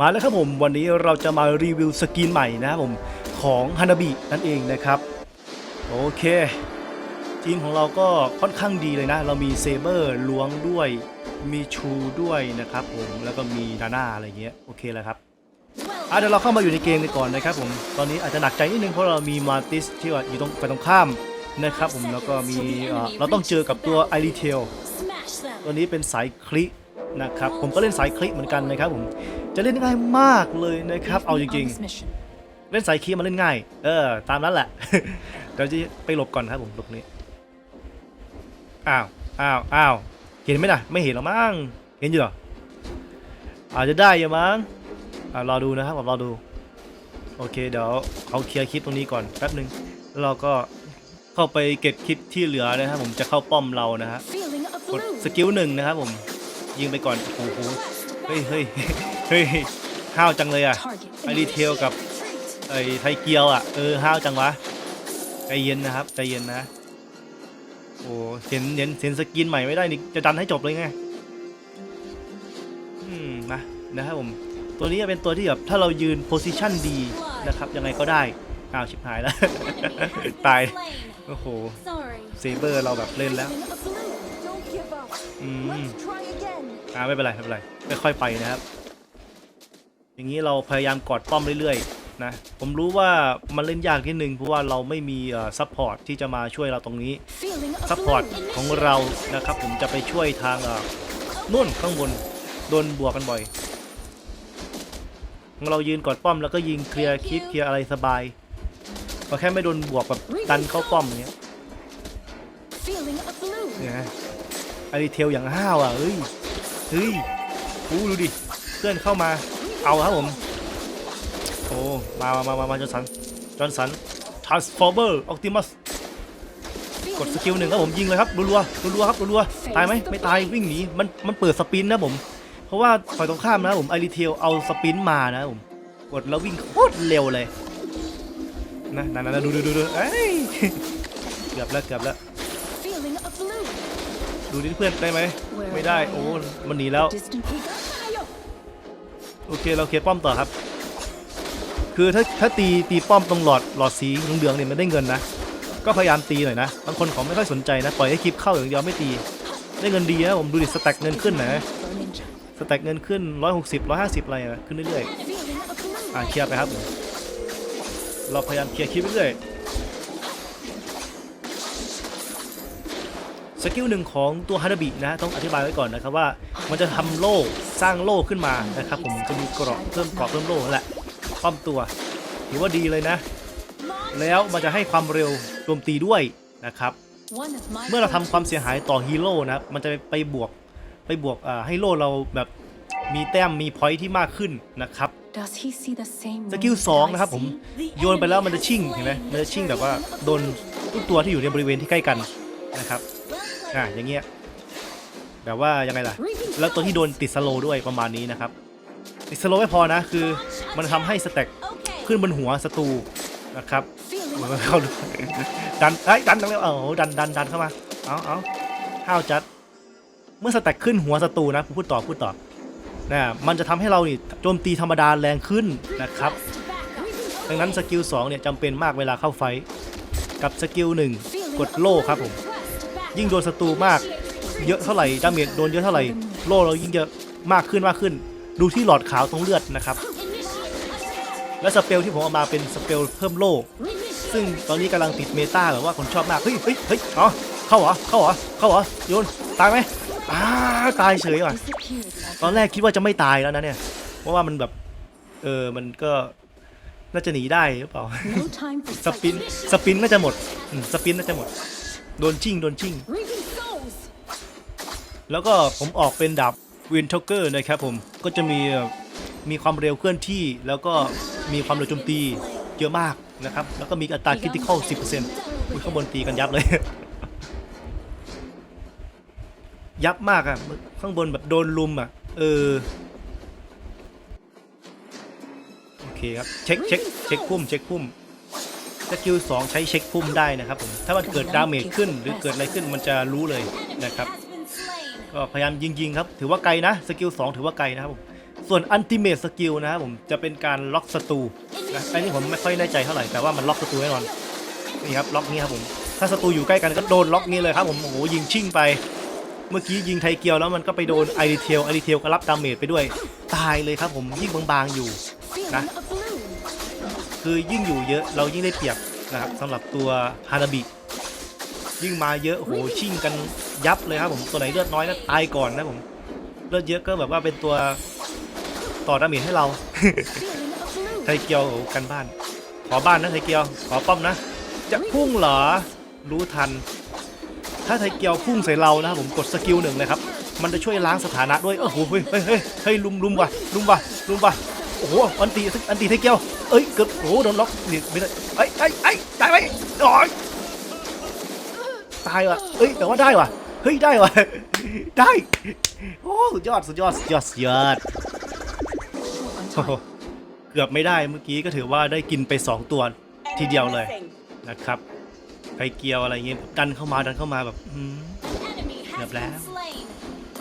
มาแล้วครับผมวันนี้เราจะมารีวิวสกินใหม่นะครับผมของฮานาบินั่นเองนะครับ โอเคทีมของเราก็ค่อนข้างดีเลยนะ เรามีเซเบอร์ล้วงด้วยมีชูด้วยนะครับผมแล้วก็มีนาน่าอะไรเงี้ยโอเคแล้วครับอะเดี๋ยวเราเข้ามาอยู่ในเกมกันก่อนนะครับผมตอนนี้อาจจะหนักใจนิดนึงเพราะเรามีมาติสที่ว่าอยู่ตรงไปตรงข้ามนะครับผมแล้วก็มีเราต้องเจอกับตัวไอรีเทลตัวนี้เป็นสายคลินะครับผมก็เล่นสายคลิเหมือนกันนะครับผม จะเล่นง่ายมากเลยนะครับ เอาจริง On this mission. ๆเล่นสายคลิมาเล่นง่าย เออ ตามนั้นแหละ เดี๋ยวจะไปหลบก่อนครับผมหลบนี้ อ้าว อ้าว อ้าว เห็นไหมนะไม่เห็นหรอมั้ง เห็นอยู่เหรอ อาจจะได้อยู่มั้งอ่ารอดูนะครับผมรอดู โอเค เดี๋ยวเขาเคลียร์คลิปตรงนี้ก่อนแป๊บหนึ่งแล้วเราก็เข้าไปเก็บคลิปที่เหลือนะครับผมจะเข้าป้อมเรานะฮะ Feeling a กด bloom. สกิลหนึ่งนะครับผม ยิงไปก่อน โอ้โห เฮ้ยเฮ้ย เฮ้ยห้าวจังเลยอะ Target. ไอรีเทลกับไอไทเกียวอะเออห้าวจังวะใจเย็นนะครับใจเย็นนะโอ้เห็นเห็นเห็นสกินใหม่ไม่ได้นี่จะดันให้จบเลยไงอืมนะนะครับผมตัวนี้จะเป็นตัวที่แบบถ้าเรายืนโพซิชันดีนะครับยังไงก็ได้อ้าวชิบหายแล้ว ตายโอ้โห Sorry. เซเบอร์เราแบบเล่นแล้ว Feeling a bloom. Don't give up. อืม Let's try again. อ่าไม่เป็นไรไม่เป็นไรค่อยๆไปนะครับ อย่างนี้เราพยายามกอดป้อมเรื่อยๆนะผมรู้ว่ามันเล่นยากนิดนึงเพราะว่าเราไม่มีซัพพอร์ตที่จะมาช่วยเราตรงนี้ Feeling a ซัพพอร์ต bloom. ของเรานะครับผมจะไปช่วยทางเอ่อนู่นข้างบนโดนบวกกันบ่อยของเรายืนกอดป้อมแล้วก็ยิงเคลียร์คลิปเคลียร์อะไรสบายก็แค่ไม่โดนบวกแบบดันเข้าป้อมอย่างเงี้ย Feeling a bloom. เนี่ยฮะอารีเทลอย่างห้าวอะเฮ้ยเฮ้ยอู้ดูดิเพื่อนเข้ามา เอาครับผม โอ้มามามามามาจอห์นสัน จอห์นสัน transformer optimus กดสกิลหนึ่งครับผมยิงเลยครับรัวๆรัวๆครับรัวๆตายไหมไม่ตายวิ่งหนีมันมันเปิดสปินนะผม เพราะว่าฝ่ายตรงข้ามนะครับผมไอรีเทลเอาสปินมานะครับผม กดแล้ววิ่งโคตรเร็วเลยนะนั่นๆๆดูดูดูดูเอ้ยเกือบแล้วเกือบแล้ว Feeling a bloom. ดูดิเพื่อนได้ไหมไม่ได้โอ้มันหนีแล้ว Distant peak. โอเคเราเคลียร์ป้อมต่อครับ คือถ้าถ้าตีตีป้อมตรงหลอดหลอดสีเหลืองๆเนี่ยมันได้เงินนะ ก็พยายามตีหน่อยนะ บางคนเขาไม่ค่อยสนใจนะ ปล่อยให้คลิปเข้าอย่างเดียวไม่ตี ได้เงินดีนะผมดูดิสแต็กเงินขึ้นนะสแต็กเงินขึ้น 160 150 อะไรอะขึ้นเรื่อยๆ อ่าเคลียร์ไปครับ เราพยายามเคลียร์คลิปไปเรื่อย สกิลหนึ่งของตัวฮานาบินะต้องอธิบายไว้ก่อนนะครับว่า มันจะทำโล่สร้างโล่ขึ้นมานะครับผมจะมีเกราะเพิ่มเกราะเพิ่มโล่นั่นแหละป้อมตัวถือว่าดีเลยนะ แล้วมันจะให้ความเร็วโจมตีด้วยนะครับ One of my เมื่อเราทำความเสียหายต่อฮีโร่นะครับมันจะไปบวกไปบวกอ่าให้โล่เราแบบมีแต้มมีพอยท์ที่มากขึ้นนะครับ Does he see the same สกิล moment สอง that I นะครับผม see? โยนไปแล้วมันจะชิ่งเห็นไหมมันจะชิ่งแบบว่าโดนทุกตัวที่อยู่ในบริเวณที่ใกล้กันนะครับ อ่าอย่างเงี้ยแบบว่ายังไงล่ะ แล้วตัวที่โดนติดสโลว์ด้วยประมาณนี้นะครับ ติดสโลว์ไม่พอนะคือมันทำให้สแต็ก Okay. ขึ้นบนหัวศัตรูนะครับ Feeling มันก็เข้าดูดันไอ้ยดันดันแล้วเออดันดันดันเข้ามาเอาเอาห้าวจัด เมื่อสแต็กขึ้นหัวศัตรูนะพูดต่อพูดต่อนะมันจะทำให้เรานี่โจมตีธรรมดาแรงขึ้นนะครับ ดังนั้นสกิล2เนี่ยจำเป็นมากเวลาเข้าไฟท์กับสกิล1กดโล่ครับผม ยิ่งโดนศัตรูมาก เยอะเท่าไหร่ดาเมจโดนเยอะเท่าไหร่โล่เรายิ่งเยอะมากขึ้นมากขึ้น ดูที่หลอดขาวตรงเลือดนะครับ และสเปลที่ผมเอามาเป็นสเปลเพิ่มโล่ซึ่งตอนนี้กำลังติดเมตาแบบว่าคนชอบมากเฮ้ยเฮ้ยเฮ้ยอ๋อเข้าเหรอเข้าเหรอเข้าเหรอโยนตายไหมอ้าตายเฉยว่ะ disappeared like ตอนแรกคิดว่าจะไม่ตายแล้วนะเนี่ยเพราะว่ามันแบบเออมันก็น่าจะหนีได้หรือเปล่า no time for สปิน สปินน่าจะหมดอืมสปินน่าจะหมด โดนชิ่งโดนชิ่ง Reaping souls. แล้วก็ผมออกเป็นดาบวินท o เกอร์นะครับผมก็จะมีเอ่อมีความเร็วเคลื่อนที่ แล้วก็มีความเร็วโจมตีเยอะมากนะครับ แล้วก็มีอัตราคริติคอล10%อุ้ยข้างบนตีกันยับเลย ยับมากอะข้างบนแบบโดนลุมอะเออ โอเคครับ เช็คเช็คเช็คพุ่มเช็คพุ่ม สกิลสองใช้เช็คพุ่มได้นะครับผมถ้ามันเกิดดาเมจขึ้น หรือเกิดอะไรขึ้นมันจะรู้เลยนะครับก็พยายามยิงๆครับ ถือว่าไกลนะ สกิล2ถือว่าไกลนะครับผมส่วนอันติเม e สกิลนะครับผมจะเป็นการล็อกศัตรูนะอันนี้ผมไม่ค่อยแน่ใจเท่าไหร่แต่ว่ามันล็อกศัตรูแน่นอนนี่ครับล็อกนี้ครับผมถ้าศัตรูอยู่ใกล้กันก็โดนล็อกนี้เลยครับผมโอ้โหยิงชิ่งไป เมื่อกี้ยิงไทเกียวแล้วมันก็ไปโดนไอริเทลไอริเทลก็รับดาเมจไปด้วย ตายเลยครับผมยิ่งบางๆอยู่ Feeling Nah. A bloom. คือยิ่งอยู่เยอะเรายิ่งได้เปรียบนะครับสำหรับตัวฮานาบิยิ่งมาเยอะโอ้โหชิ่งกันยับเลยครับผมตัวไหนเลือดน้อยนะตายก่อนนะผมเลือดเยอะก็แบบว่าเป็นตัวต่อดาเมจให้เรา Feeling a bloom. ไทเกียวโอ้โหกันบ้าน ขอบ้านนะไทเกียว ขอป้อมนะ จะพุ่งเหรอรู้ทัน ถ้าไทเกียวพุ่งใส่เรานะครับผมกดสกิลหนึ่งเลยครับมันจะช่วยล้างสถานะด้วยโอ้โหเฮ้ยเฮ้ยเฮ้ยเฮ้ยลุมลุมว่ะลุมว่ะลุมว่ะโอ้โหอันตีอันตีไทเกียวเอ้ยเกือบโอ้โหโดนล็อกนี่ไม่ได้ไอ้ไอ้ไอ้ยตายไหมโอ้ยตายว่ะเอ้ยแต่ว่าได้ว่ะเฮ้ยได้ว่ะได้โอ้สุดยอดสุดยอดสุดยอดสุดยอดเกือบไม่ได้เมื่อกี้ก็ถือว่าได้กินไป 2 ตัวทีเดียวเลยนะครับไขเกียวอะไรเงี้ยดันเข้ามาดันเข้ามาแบบอืม Enemy has Nhập been lá. slain.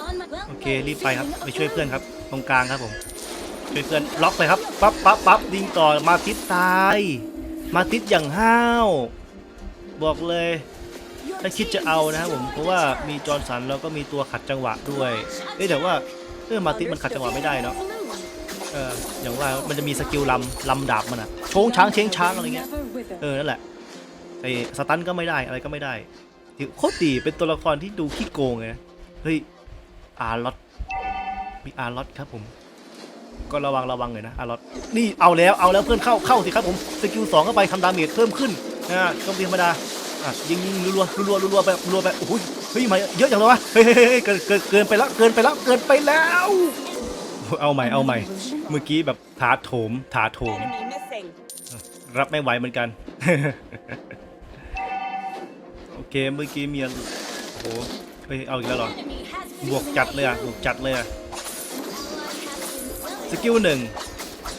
On my- Well โอเครีบไปครับไปช่วยเพื่อนครับ ตรงกลางครับผม เพื่อนล็อกไปครับปั๊บปั๊บปั๊บดิงต่อมาติดตาย มาติดอย่างห้าว บอกเลยถ้าคิดจะเอานะครับผมเพราะว่ามีจอร์นสันแล้วก็มีตัวขัดจังหวะด้วยเอ้ยแต่ว่าเออมาติดมันขัดจังหวะไม่ได้เนาะเอออย่างว่ามันจะมีสกิลลำลำดาบมันอะโชงช้างเชงช้างอะไรเงี้ยเออนั่นแหละไอ้สตันก็ไม่ได้อะไรก็ไม่ได้โคตรดีเป็นตัวละครที่ดูขี้โกงเลยนะเฮ้ยอาร์ลอตมีอาร์ลอตครับผม ก็ระวังระวังเลยนะอาร์ลอตนี่เอาแล้วเอาแล้วเพื่อนเข้าเข้าสิครับผมสกิลสองเข้าไปทำดาเมจเพิ่มขึ้นนะต้องเป็นธรรมดาอะยิงยิงรัวรัวรัวรัวๆไปรัวๆไปโอ้โหเฮ้ยมาเยอะจังเลยวะเฮ้ยเฮ้ยเฮ้ยเกินเกินเกินไปแล้วเกินไปแล้วเกินไปแล้ว เอาใหม่เอาใหม่ เมื่อกี้แบบถาโถมถาโถม Enemy missing. รับไม่ไหวเหมือนกัน โอเคเมื่อกี้มีอันโอ้โหเฮ้ยเอาอีกแล้วเหรอ Enemy has been บวกจัดเลยอะบวกจัดเลยอะ slain. สกิลหนึ่ง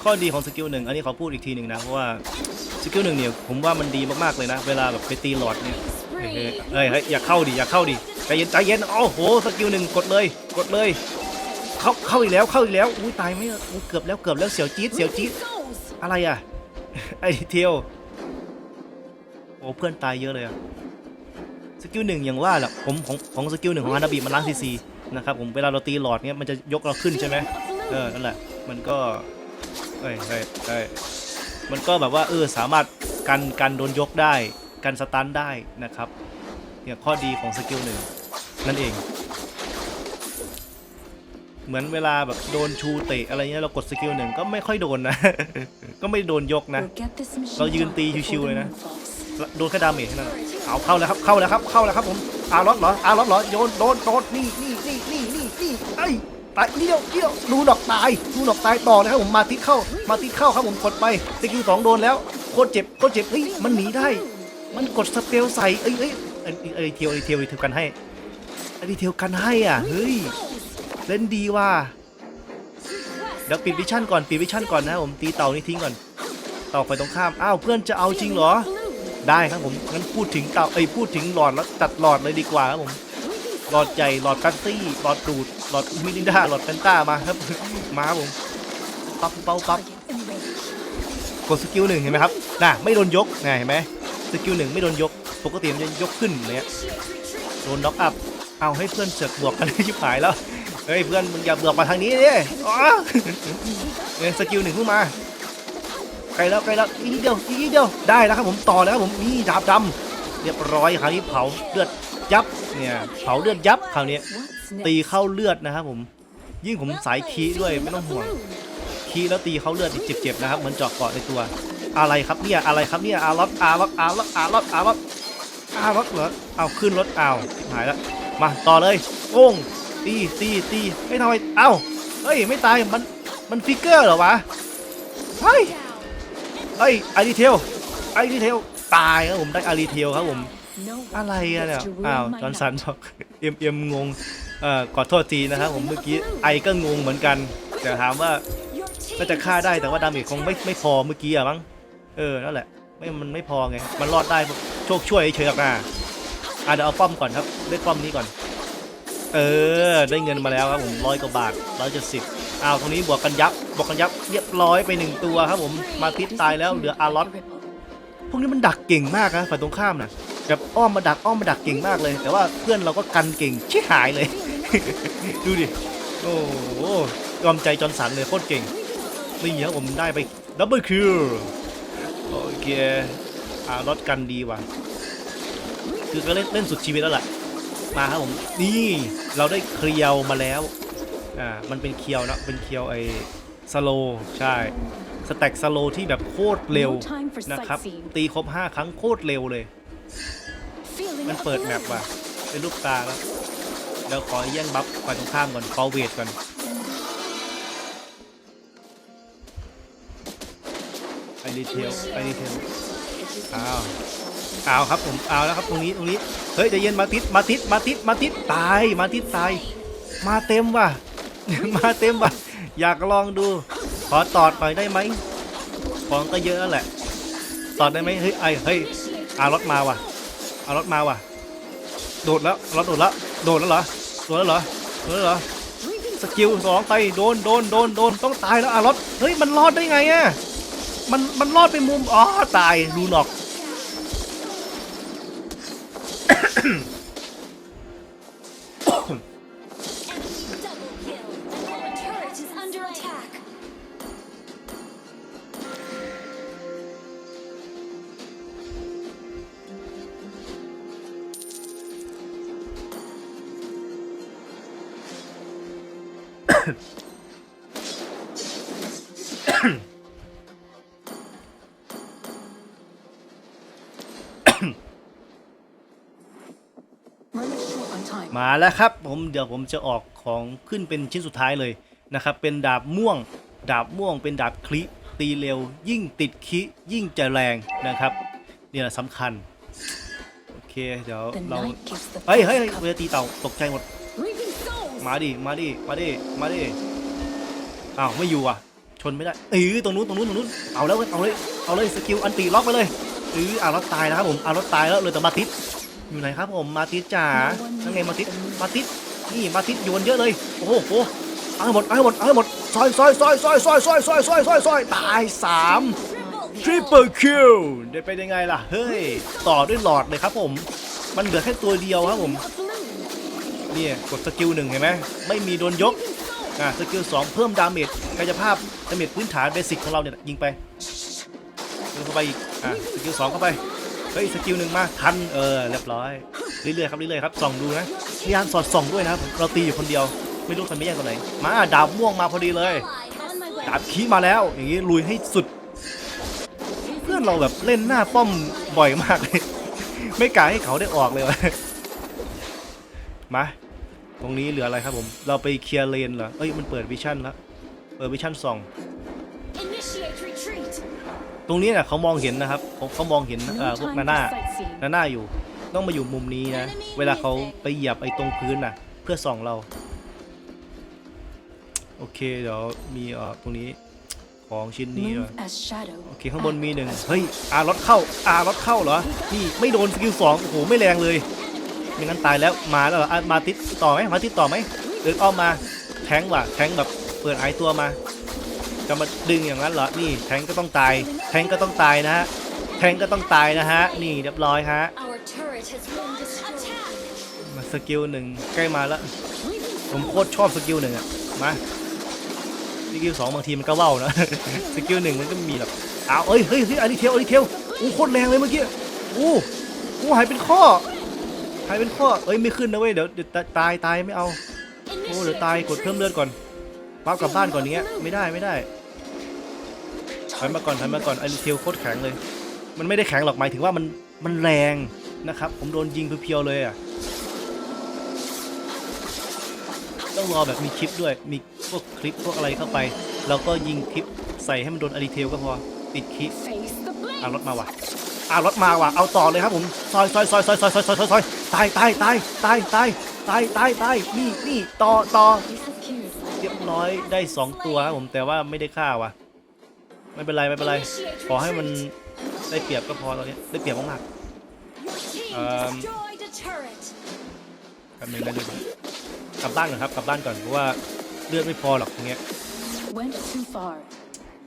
ข้อดีของสกิลหนึ่งอันนี้ขอพูดอีกทีหนึ่งนะเพราะว่าสกิลหนึ่งเนี่ยผมว่ามันดีมากๆเลยนะ เวลาแบบไปตีหลอดเนี่ยเฮ้ย Spree. เฮ้ยเฮ้ยอย่าเข้าดิอย่าเข้าดิใจเย็นใจเย็นโอ้โหสกิลหนึ่งกดเลยกดเลย เข้าเข้าอีกแล้วเข้าอีกแล้วอุ้ยตายไหมอะอุ๊ยเกือบแล้วเกือบแล้วเสียวจี๊ดเสียวจี๊ดอะไรอะไอเทียวโอ้เพื่อนตายเยอะเลยอะสกิลหนึ่งอย่างว่าแหละผมของของสกิลหนึ่งของฮานาบิมันล้างซีซีนะครับผมเวลาเราตีหลอดเนี้ยมันจะยกเราขึ้นใช่ไหมเออนั่นแหละ มันก็เอ้ยเฮ้ยเฮ้ยมันก็แบบว่าเออสามารถกันกันโดนยกได้กันสตันได้นะครับเนี่ยข้อดีของสกิลหนึ่งนั่นเอง เหมือนเวลาแบบโดนชูเตะอะไรเงี้ยเรากดสกิลหนึ่งก็ไม่ค่อยโดนนะ ก็ไม่โดนยกนะ We'll get this mission เรายืนตี done ชิวๆ before เลย the นะ moon falls. โดนแค่ดาเมจแค่นั้นเอาเข้าแล้วครับเข้าแล้วครับเข้าแล้วครับผมอาร์ลอตเหรออาร์ลอตเหรอโยนโดนโดนนี่นี่นี่นี่นี่นี่ไอ้ย ตายเดียวเดียวดูดอกตายดูดอกตายต่อนะครับผมมาติดเข้ามาติดเข้าครับผมกดไปสกิลสองโดนแล้วโคตรเจ็บโคตรเจ็บเฮ้ยมันหนีได้ มันกดสเปลใส่เอ้ยเอ้ยเอ้ยเอ้ยเทียวเอ้ยเทียวเทียวกันให้ไอ้เทียวกันให้อะเฮ้ยเล่นดีว่ะเดี๋ยวปิดวิชั่นก่อนปิดวิชั่นก่อนนะครับผมตีเต่านี่ทิ้งก่อนเต่าไปตรงข้ามอ้าวเพื่อนจะเอาจริงเหรอได้ครับผมงั้นพูดถึงเต่าเอ้ยพูดถึงหลอดแล้วตัดหลอดเลยดีกว่าครับผม หลอดใหญ่หลอดกัตตี้หลอดดูดหลอดมินินดาหลอดแฟนต้ามาครับมาผมปั๊บปั๊บปั๊บกดสกิลหนึ่งเห็นไหมครับน่ะไม่โดนยกน่ะเห็นไหมสกิลหนึ่งไม่โดนยกปกติมันจะยกขึ้นเนี้ยโดนน็อกอัพเอาให้เพื่อนเสือกบวกกันชิบหายแล้วเฮ้ยเพื่อนมึงอย่าเบวกมาทางนี้ดิอ๋อเนี่ยสกิลหนึ่งเพิ่งมาไกลแล้วไกลแล้วอีกเดียวอีกเดียวได้แล้วครับผมต่อแล้วครับผมนี่ดาบดำเรียบร้อยคราวนี้เผาเลือด ยับเนี่ยเผาเลือดยับคราวนี้ตีเข้าเลือดนะครับผมยิ่งผมสายคีด้วยไม่ต้องห่วงคีแล้วตีเข้าเลือดอีกเจ็บๆนะครับเหมือนเจาะเกาะในตัว อะไรครับเนี่ยอะไรครับเนี่ยอาร์ลอตอาร์ลอตอาร์ลอตอาร์ลอตอาร์ลอตอาร์ลอตเหรอเอาขึ้นรถเอาหายแล้วมาต่อเลยโป้งตีตีตีไม่ทำไมเอ้าเฮ้ยไม่ตายมันมันฟิกเกอร์เหรอวะเฮ้ยเฮ้ยอารีเทลอารีเทลตายครับผมได้อารีเทลครับผม อะไรอะเนี่ย gets to ruin อ้าว my จอห์นสัน night. บอกเอ็มเอ็มงงเอ่อขอโทษทีนะครับผมเมื่อกี้ไอก็งงเหมือนกันแต่ถามว่า Your team น่าจะฆ่าได้ has แต่ว่าดาเมจคงไม่ไม่พอเมื่อกี้อะมั้งเออนั่นแหละไม่มันไม่พอไงมันรอดได้เพราะโชคช่วยเฉยๆหรอกนะอะเดี๋ยวเอาป้อมก่อนครับเล่นป้อมนี้ก่อน เออ ได้เงินมาแล้วครับผมร้อยกว่าบาทร้อยเจ็ดสิบอ้าวตรงนี้บวกกันยับบวกกันยับเรียบร้อยไปหนึ่งตัวครับผมมาติดตายแล้วเหลืออารอตพวกนี้มันดักเก่งมากนะฝ่ายตรงข้ามนะ แบบอ้อมมาดักอ้อมมาดักเก่งมากเลย แต่ว่าเพื่อนเราก็กันเก่งชิหายเลย ดูดิ โอ้โหยอมใจจอร์นสันเลยโคตรเก่งนี่ครับผมได้ไปดับเบิลคิวโอเคอารอตกันดีว่ะ คือก็เล่นเล่นสุดชีวิตแล้วแหละมาครับผม นี่เราได้เคลียวมาแล้ว อ่า มันเป็นเคียวนะ เป็นเคียวไอ้สโลใช่ สแต็กสโลที่แบบโคตรเร็ว No time for นะครับ sightseeing. ตีครบ 5 ครั้งโคตรเร็วเลย Feeling มันเปิดแมปว่ะ เป็นลูกตาแล้วเดี๋ยวขอแย่งบัฟฝ่ายตรงข้ามก่อนขอเวทก่อนไอรีเทลไอรีเทลอ้าวอ้าวครับผมเอาแล้วครับตรงนี้ตรงนี้เฮ้ยใจเย็นมาติดมาติดมาติดมาติดตายมาติดตาย มาเต็มว่ะ มาเต็มว่ะ อยากลองดู ขอตอดหน่อยได้ไหมของก็เยอะแล้วแหละ ตอดได้ไหมเฮ้ยไอเฮ้ย อารถมาว่ะอารถมาว่ะ โดดแล้วรถโดดแล้ว โดดแล้วเหรอ โดดแล้วเหรอ โดดแล้วเหรอ สกิลสองไปโดนโดนโดนโดนต้องตายแล้วอารถเฮ้ยมันรอดได้ไงอะมันมันรอดไปมุม อ๋อตายดูหนอก มาแล้วครับผมเดี๋ยวผมจะออกของขึ้นเป็นชิ้นสุดท้ายเลยนะครับ เป็นดาบม่วง ดาบม่วง เป็นดาบคลิตีเร็ว ยิ่งติดคิยิ่งจะแรงนะครับนี่แหละสำคัญ โอเค เดี๋ยว The เรา night gives the เฮ้ยเฮ้ย first เวลาตีเต่าตกใจหมด Reaping souls. มาดิ มาดิ มาดิ มาดิ อ้าวไม่อยู่อะ ชนไม่ได้เออตรงนู้นตรงนู้นตรงนู้น เอาแล้วเอาเลย เอาเลยสกิลอันตีล็อกไปเลยเอออ่ารถตายแล้วครับผมอ่ารถตายแล้วเลยแต่มาติดอยู่ไหนครับผมมาติดจ๋านั่งไงมาติดมาติดนี่มาติดโยนเยอะเลย โอ้โหเอาให้หมดเอาให้หมดเอาให้หมดซอยซอยซอยซอยซอยซอยซอยซอยซอยซอยตายสามทริปเปิลคิวได้ไปยังไงล่ะ เฮ้ย ต่อด้วยหลอดเลยครับผม มันเหลือแค่ตัวเดียวครับผม เนี่ยกดสกิลหนึ่งเห็นไหมไม่มีโดนยกอ่าสกิลสองเพิ่มดาเมจกายภาพดาเมจพื้นฐานเบสิกของเราเนี่ยยิงไปยิงเข้าไปอีกอ่าสกิลสองเข้าไปเฮ้ยสกิลหนึ่งมาทันเออเรียบร้อยเรื่อยๆครับเรื่อยๆครับส่องดูนะพยายามสอดส่องด้วยนะครับเราตีอยู่คนเดียว ไม่รู้ใครไม่แย่งคนไหนมาดาบม่วงมาพอดีเลยดาบคีมาแล้ว อย่างนี้ลุยให้สุด เพื่อนเราแบบเล่นหน้าป้อมบ่อยมากเลย ไม่กล้าให้เขาได้ออกเลยวะมา ตรงนี้เหลืออะไรครับผม เราไปเคลียร์เลนเหรอ เอ้ยมันเปิดวิชั่นแล้วเปิดวิชั่นสอง Initiate retreat. ตรงนี้น่ะเขามองเห็นนะครับเขาเขามองเห็นเอ่อ No พวก time นาน่า for sightseeing. นาน่าอยู่ ต้องมาอยู่มุมนี้นะ เวลาเขาไปเหยียบไอ้ตรงพื้นน่ะ เพื่อส่องเรา โอเคเดี๋ยวมีเอ่อตรงนี้ของชิ้นนี้ Move ด้วย as shadow. โอเคข้างบนมีหนึ่งเฮ้ยอารถเข้าอารถเข้าเหรอนี่ไม่โดนสกิลสองโอ้โหไม่แรงเลย ไม่งั้นตายแล้วมาแล้วเหรออะมาติดต่อไหมมาติดต่อไหมเดินอ้อมมาแทงว่ะแทงแบบเปิดหายตัวมา จะมาดึงอย่างนั้นเหรอนี่แทงก็ต้องตาย แทงก็ต้องตายนะฮะแทงก็ต้องตายนะฮะนี่เรียบร้อยฮะ Our turret has been destroyed. มาสกิลหนึ่งใกล้มาแล้วผมโคตรชอบสกิลหนึ่งอะมาสกิลสองบางทีมันก็เว้านะสกิลหนึ่งมันก็มีแบบอ้าวเอ้ยเฮ้ยเฮ้ยอันนี้เทลอันนี้เทลโอ้โคตรแรงเลยเมื่อกี้โอ้โอ้หายเป็นข้อ หายเป็นข้อเอ้ยไม่ขึ้นนะเว้ยเดี๋ยวเดี๋ยวตายตายไม่เอาโอ้เดี๋ยวตายกดเพิ่มเลือดก่อนปั๊บกลับบ้านก่อนอย่างเงี้ยไม่ได้ไม่ได้ถอยมาก่อนถอยมาก่อนไอรีเทลโคตรแข็งเลย มันไม่ได้แข็งหรอกหมายถึงว่ามันมันแรงนะครับ ผมโดนยิงเพียวๆเลยอะต้องรอแบบมีคลิปด้วยมีพวกคลิปพวกอะไรเข้าไปแล้วก็ยิงคลิปใส่ให้มันโดนอดีเทลก็พอติดคลิป Face the blade. เอารถมาว่ะเอารถมาว่ะเอาต่อเลยครับผมซอยซอยซอยซอยซอยซอยซอยซอยซอยตายตายตายตายตายตายตายตายนี่นี่ต่อต่อ Disappeared. เรียบร้อยได้สองตัวครับผมแต่ว่าไม่ได้ฆ่าว่ะไม่เป็นไรไม่เป็นไรขอให้มันได้เปรียบก็พอตอนนี้ได้เปรียบมาก Your team Um, destroyed a turret. ๆกันหนึ่งกันหนึ่งกลับบ้านก่อนครับกลับบ้านก่อนเพราะว่าเลือดไม่พอหรอกอย่างเงี้ย Went too far.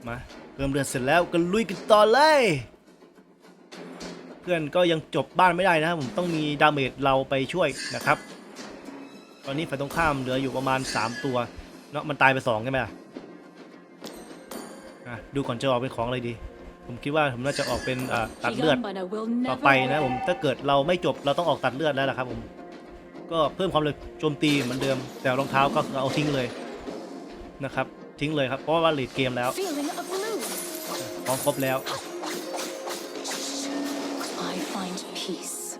มาเพิ่มเลือดเสร็จแล้วก็ลุยกันต่อเลยเพื่อนก็ยังจบบ้านไม่ได้นะครับผมต้องมีดาเมจเราไปช่วยนะครับ ตอนนี้ฝ่ายตรงข้ามเหลืออยู่ประมาณ 3 ตัวเนาะมันตายไป2ใช่ไหมล่ะอะดูก่อนจะออกเป็นของอะไรดี ผมคิดว่าผมน่าจะออกเป็นอ่าตัดเลือด Begun, but I will ต่อ never ไปนะผมถ้าเกิดเราไม่จบเราต้องออกตัดเลือดแล้วล่ะครับผมก็เพิ่มความเร็วโจมตีเหมือนเดิม แต่รองเท้าก็เอาทิ้งเลยนะครับทิ้งเลยครับเพราะว่าเลดเกมแล้ว feeling of blue. ของครบแล้ว peace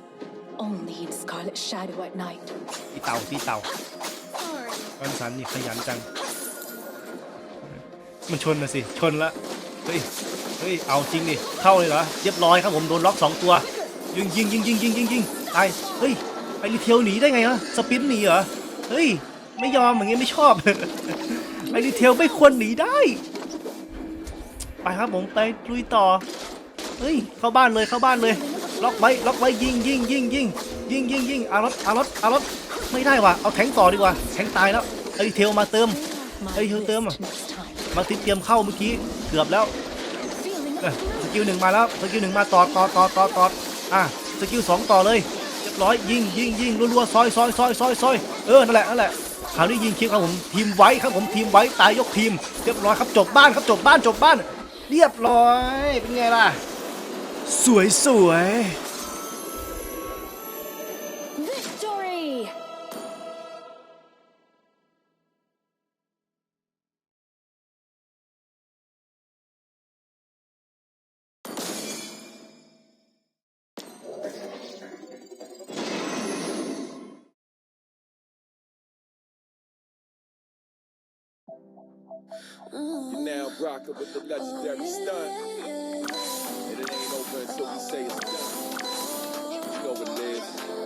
only in Scarlet Shadow at night. พี่เต่าพี่เต่า Sorry. วันสันนี่ขยันจัง มันชนนะสิ ชนละ เฮ้ย เฮ้ย เอาจริงดิ เข้าเลยเหรอ เรียบร้อยครับผม โดนล็อกสองตัว ยิงยิงยิงยิงยิงยิงยิงตาย เฮ้ย ไอรีเทลหนีได้ไงวะสปินหนีเหรอ เฮ้ย ไม่ยอมอย่างงี้ไม่ชอบ ไอรีเทลไม่ควรหนีได้ ไปครับผมไปลุยต่อ เฮ้ย เข้าบ้านเลยเข้าบ้านเลย ล็อกไว้ล็อกไว้ยิงยิงยิงยิงยิงยิงยิงอารถอารถอารถไม่ได้ว่ะเอาแทงต่อดีกว่าแทงตายแล้วไอรีเทลมาเติม My Ê, Hiếu Tươm à? list next time. มาติดเตรียมเข้าเมื่อกี้เกือบแล้วสกิลหนึ่งมาแล้วสกิลหนึ่งมาต่อต่อต่อต่อต่ออะสกิลสองต่อเลยเรียบร้อยยิงยิงยิงรัวๆซอยซอยซอยซอยซอยเออนั่นแหละนั่นแหละคราวนี้ยิงคลิปครับผมทีมไว้ครับผมทีมไว้ตายยกทีม เรียบร้อยครับจบบ้านครับจบบ้านจบบ้าน เรียบร้อยเป็นไงล่ะ สวยสวย Victory! You now rocking with the legendary oh, stunt. And it ain't over until we say it's done. You know what it is.